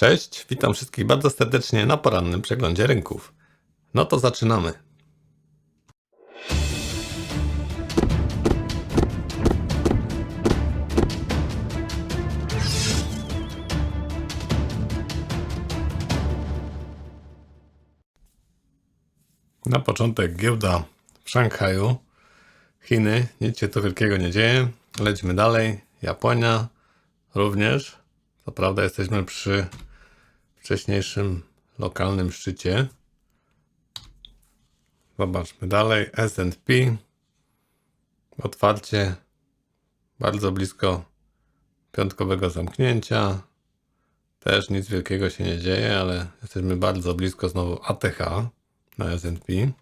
Cześć, witam wszystkich bardzo serdecznie na porannym przeglądzie rynków. No to zaczynamy. Na początek giełda w Szanghaju. Chiny, nic się tu wielkiego nie dzieje. Lecimy dalej. Japonia również. Co prawda jesteśmy przy wcześniejszym lokalnym szczycie. Zobaczmy dalej. S&P. Otwarcie bardzo blisko piątkowego zamknięcia. Też nic wielkiego się nie dzieje, ale jesteśmy bardzo blisko znowu ATH na S&P.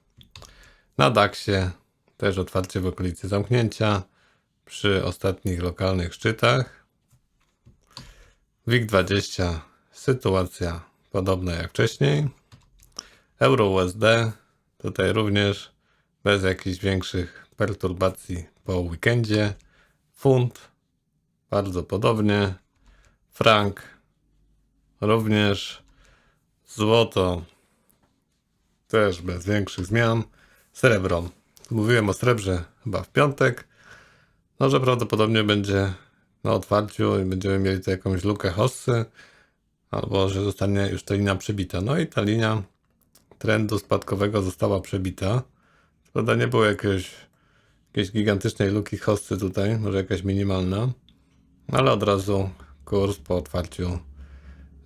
Na DAXie też otwarcie w okolicy zamknięcia przy ostatnich lokalnych szczytach. WIG20 sytuacja podobna jak wcześniej. Euro USD tutaj również bez jakichś większych perturbacji po weekendzie. Funt bardzo podobnie. Frank również. Złoto też bez większych zmian. Srebro. Mówiłem o srebrze chyba w piątek. No, że prawdopodobnie będzie na otwarciu i będziemy mieli tu jakąś lukę hossy, albo że zostanie już ta linia przebita. No i ta linia trendu spadkowego została przebita. Prawda, nie było jakiegoś, jakiejś gigantycznej luki hossy tutaj, może jakaś minimalna, ale od razu kurs po otwarciu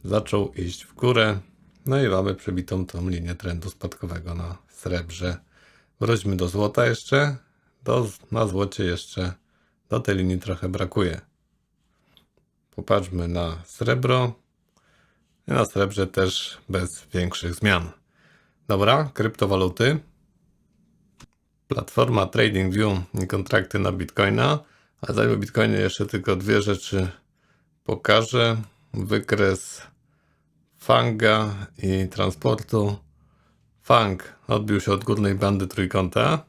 zaczął iść w górę. No i mamy przebitą tą linię trendu spadkowego na srebrze. Wróćmy do złota jeszcze. Do, na złocie jeszcze do tej linii trochę brakuje. Popatrzmy na srebro. Na srebrze też bez większych zmian. Dobra, kryptowaluty. Platforma TradingView i kontrakty na Bitcoina. A zanim o Bitcoinie jeszcze tylko dwie rzeczy pokażę. Wykres Fanga i transportu. Fang odbił się od górnej bandy trójkąta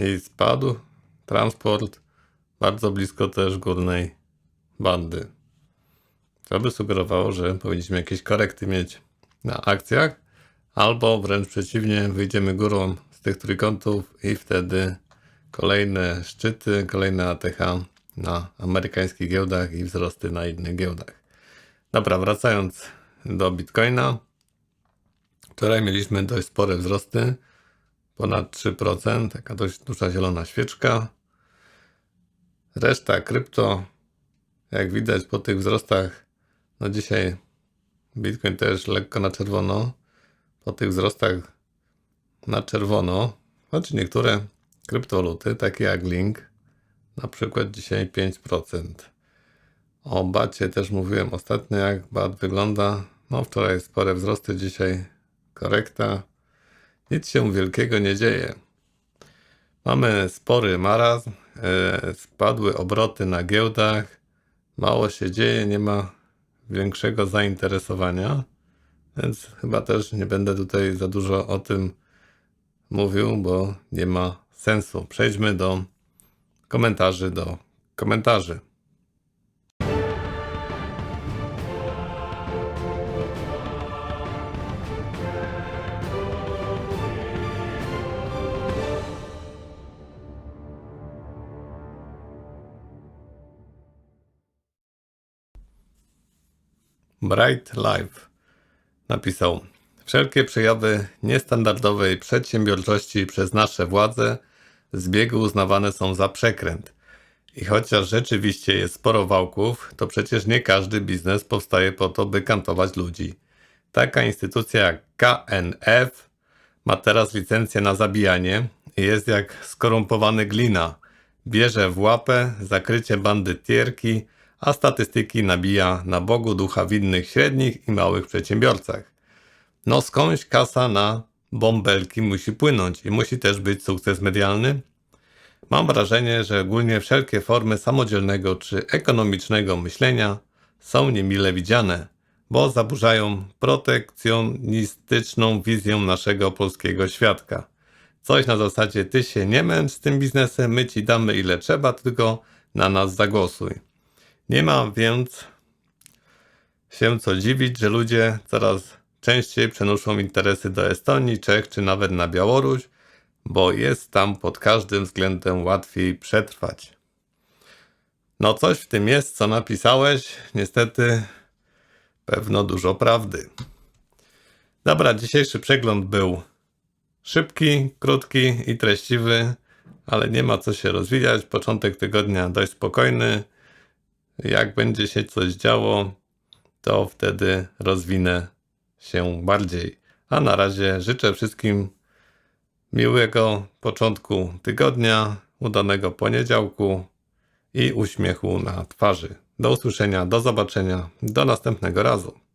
i spadł. Transport bardzo blisko też górnej bandy. To by sugerowało, że powinniśmy jakieś korekty mieć na akcjach, albo wręcz przeciwnie, wyjdziemy górą z tych trójkątów i wtedy kolejne szczyty, kolejne ATH na amerykańskich giełdach i wzrosty na innych giełdach. Dobra, wracając do Bitcoina. Wczoraj mieliśmy dość spore wzrosty, ponad 3%, taka dość duża zielona świeczka. Reszta krypto, jak widać po tych wzrostach, no dzisiaj Bitcoin też lekko na czerwono. Po tych wzrostach na czerwono, choć niektóre kryptowaluty, takie jak Link, na przykład dzisiaj 5%. O bacie też mówiłem ostatnio, jak bat wygląda. No wczoraj spore wzrosty, dzisiaj korekta. Nic się wielkiego nie dzieje. Mamy spory marazm, e, spadły obroty na giełdach, mało się dzieje, nie ma większego zainteresowania, więc chyba też nie będę tutaj za dużo o tym mówił, bo nie ma sensu. Przejdźmy do komentarzy, do komentarzy. Bright Life napisał: Wszelkie przejawy niestandardowej przedsiębiorczości przez nasze władze z biegu uznawane są za przekręt. I chociaż rzeczywiście jest sporo wałków, to przecież nie każdy biznes powstaje po to, by kantować ludzi. Taka instytucja jak KNF ma teraz licencję na zabijanie i jest jak skorumpowany glina. Bierze w łapę zakrycie bandytierki, a statystyki nabija na Bogu ducha winnych średnich i małych przedsiębiorcach. No skądś kasa na bąbelki musi płynąć i musi też być sukces medialny. Mam wrażenie, że ogólnie wszelkie formy samodzielnego czy ekonomicznego myślenia są niemile widziane, bo zaburzają protekcjonistyczną wizję naszego polskiego świadka. Coś na zasadzie ty się nie męcz z tym biznesem, my ci damy ile trzeba, tylko na nas zagłosuj. Nie ma więc się co dziwić, że ludzie coraz częściej przenoszą interesy do Estonii, Czech czy nawet na Białoruś, bo jest tam pod każdym względem łatwiej przetrwać. No coś w tym jest, co napisałeś. Niestety pewno dużo prawdy. Dobra, dzisiejszy przegląd był szybki, krótki i treściwy, ale nie ma co się rozwijać. Początek tygodnia dość spokojny. Jak będzie się coś działo, to wtedy rozwinę się bardziej. A na razie życzę wszystkim miłego początku tygodnia, udanego poniedziałku i uśmiechu na twarzy. Do usłyszenia, do zobaczenia, do następnego razu.